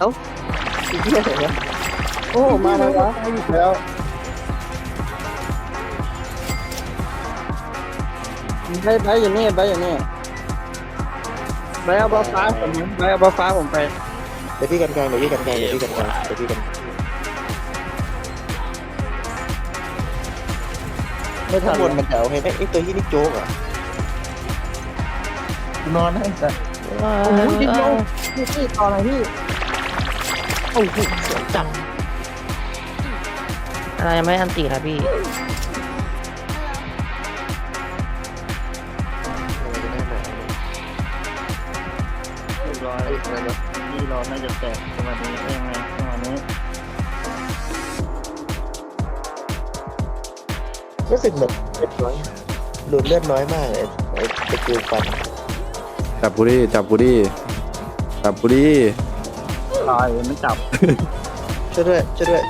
เอ้าสีเหี้ยอะไรวะโอ้มาแล้ววะตายอีกแล้วไปไปอยู่นี่ไปอยู่นี่ไปเอาบอลฟ้าผมไปเอาบอลฟ้าผมไปเดี๋ยวพี่กันกลางเดี๋ยวพี่กันกลางเดี๋ยวพี่กันกลางเดี๋ยวพี่กันไม่ทัข้านงบนมันจะเอาให้ไอ้ไอ้ตัวที่นี่โจ๊กอะกูนอนให้แต่ว้าโอ้โหยิงลงพี่พี่ต่ออะไรพี่ โอ้โหสวยจังอะไรยังไม่อันตีครับพี่เรียบร้อยนี่เราน่าจะแตกสวัสดีได้ยังไงจังหวะนี้รู้สึกเหมือนเลือดน้อยหลุดเลือดน้อยมากเลยไอ้ตะกิวฟันจับกูดิจับกูดิจับกูดิ ตายมันจับ ช่วยด้วยช่วยด้วย